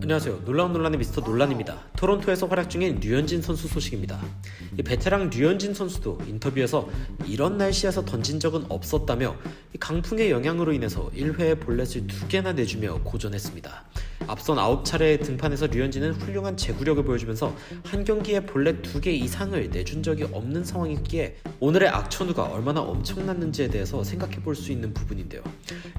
안녕하세요. 놀라운 논란의 미스터 논란입니다. 토론토에서 활약 중인 류현진 선수 소식입니다. 이 베테랑 류현진 선수도 인터뷰에서 이런 날씨에서 던진 적은 없었다며 이 강풍의 영향으로 인해서 1회에 볼넷을 두 개나 내주며 고전했습니다. 앞선 9차례 등판에서 류현진은 훌륭한 제구력을 보여주면서 한 경기에 볼넷 두개 이상을 내준 적이 없는 상황이기에 오늘의 악천후가 얼마나 엄청났는지에 대해서 생각해 볼 수 있는 부분인데요.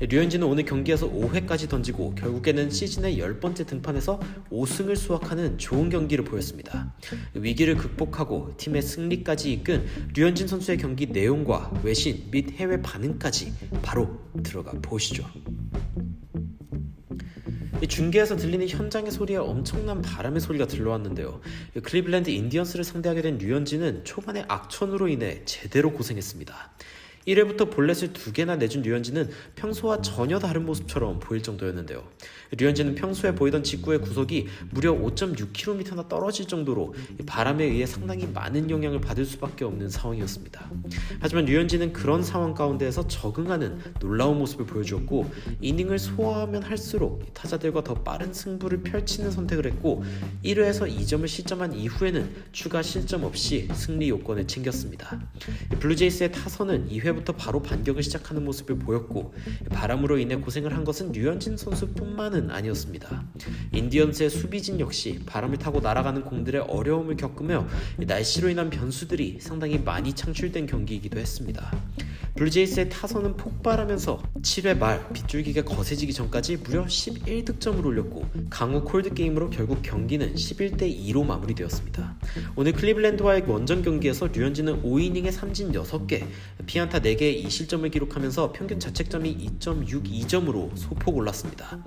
류현진은 오늘 경기에서 5회까지 던지고 결국에는 시즌의 10번째 등판에서 5승을 수확하는 좋은 경기를 보였습니다. 위기를 극복하고 팀의 승리까지 이끈 류현진 선수의 경기 내용과 외신 및 해외 반응까지 바로 들어가 보시죠. 이 중계에서 들리는 현장의 소리에 엄청난 바람의 소리가 들려왔는데요. 이 클리블랜드 인디언스를 상대하게 된 류현진은 초반에 악천후로 인해 제대로 고생했습니다. 1회부터 볼넷을 두 개나 내준 류현진은 평소와 전혀 다른 모습처럼 보일 정도였는데요. 류현진은 평소에 보이던 직구의 구속이 무려 5.6km나 떨어질 정도로 이 바람에 의해 상당히 많은 영향을 받을 수밖에 없는 상황이었습니다. 하지만 류현진은 그런 상황 가운데에서 적응하는 놀라운 모습을 보여주었고 이닝을 소화하면 할수록 이 타자들과 더 빠른 승부를 펼치는 선택을 했고 1회에서 2점을 실점한 이후에는 추가 실점 없이 승리 요건을 챙겼습니다. 이 블루제이스의 타선은 2회부터 바로 반격을 시작하는 모습을 보였고 바람으로 인해 고생을 한 것은 류현진 선수뿐만은 아니었습니다. 인디언스의 수비진 역시 바람을 타고 날아가는 공들의 어려움을 겪으며 이 날씨로 인한 변수들이 상당히 많이 창출된 경기이기도 했습니다. 블루제이스의 타선은 폭발하면서 7회 말 빗줄기가 거세지기 전까지 무려 11득점을 올렸고 강호 콜드 게임으로 결국 경기는 11대 2로 마무리되었습니다. 오늘 클리블랜드와의 원정 경기에서 류현진은 5이닝에 삼진 6개, 피안타 4개의 2실점을 기록하면서 평균 자책점이 2.62점으로 소폭 올랐습니다.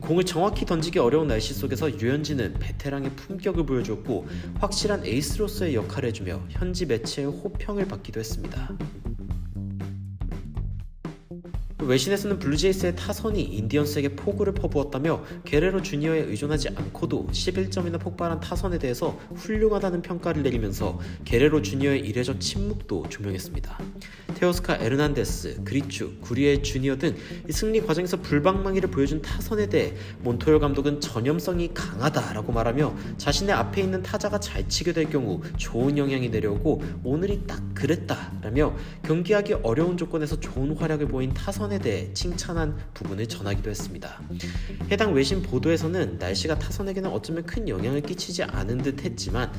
공을 정확히 던지기 어려운 날씨 속에서 류현진은 베테랑의 품격을 보여주었고 확실한 에이스로서의 역할을 해주며 현지 매체의 호평을 받기도 했습니다. 외신에서는 블루제이스의 타선이 인디언스에게 포구를 퍼부었다며 게레로 주니어에 의존하지 않고도 11점이나 폭발한 타선에 대해서 훌륭하다는 평가를 내리면서 게레로 주니어의 이례적 침묵도 조명했습니다. 테오스카 에르난데스, 그리추, 구리엘 주니어 등 승리 과정에서 불방망이를 보여준 타선에 대해 몬토요 감독은 전염성이 강하다라고 말하며 자신의 앞에 있는 타자가 잘 치게 될 경우 좋은 영향이 내려오고 오늘이 딱 그랬다라며 경기하기 어려운 조건에서 좋은 활약을 보인 타선에 대해 칭찬한 부분을 전하기도 했습니다. 해당 외신 보도에서는 날씨가 타선에게는 어쩌면 큰 영향을 끼치지 않은 듯 했지만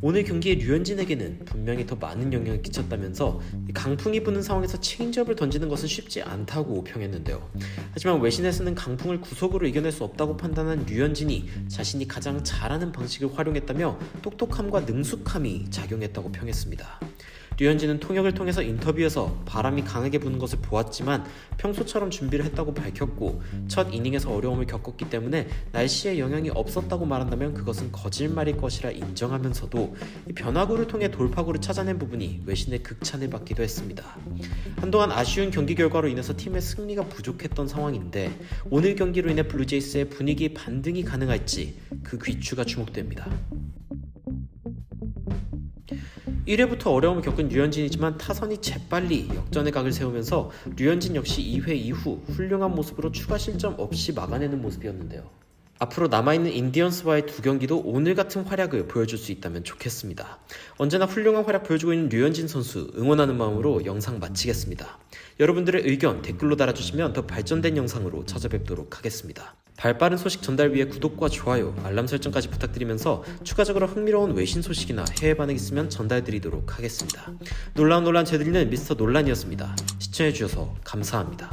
오늘 경기에 류현진에게는 분명히 더 많은 영향을 끼쳤다면서 강풍이 부는 상황에서 체인지업을 던지는 것은 쉽지 않다고 평했는데요. 하지만 외신에서는 강풍을 구속으로 이겨낼 수 없다고 판단한 류현진이 자신이 가장 잘하는 방식을 활용했다며 똑똑함과 능숙함이 작용했다고 평했습니다. 류현진은 통역을 통해서 인터뷰에서 바람이 강하게 부는 것을 보았지만 평소처럼 준비를 했다고 밝혔고 첫 이닝에서 어려움을 겪었기 때문에 날씨에 영향이 없었다고 말한다면 그것은 거짓말일 것이라 인정하면서도 이 변화구를 통해 돌파구를 찾아낸 부분이 외신의 극찬을 받기도 했습니다. 한동안 아쉬운 경기 결과로 인해서 팀의 승리가 부족했던 상황인데 오늘 경기로 인해 블루제이스의 분위기 반등이 가능할지 그 귀추가 주목됩니다. 1회부터 어려움을 겪은 류현진이지만 타선이 재빨리 역전의 각을 세우면서 류현진 역시 2회 이후 훌륭한 모습으로 추가 실점 없이 막아내는 모습이었는데요. 앞으로 남아있는 인디언스와의 두 경기도 오늘 같은 활약을 보여줄 수 있다면 좋겠습니다. 언제나 훌륭한 활약 보여주고 있는 류현진 선수 응원하는 마음으로 영상 마치겠습니다. 여러분들의 의견 댓글로 달아주시면 더 발전된 영상으로 찾아뵙도록 하겠습니다. 발빠른 소식 전달 위해 구독과 좋아요, 알람 설정까지 부탁드리면서 추가적으로 흥미로운 외신 소식이나 해외 반응 있으면 전달드리도록 하겠습니다. 놀라운 논란 제드리는 미스터 논란이었습니다. 시청해주셔서 감사합니다.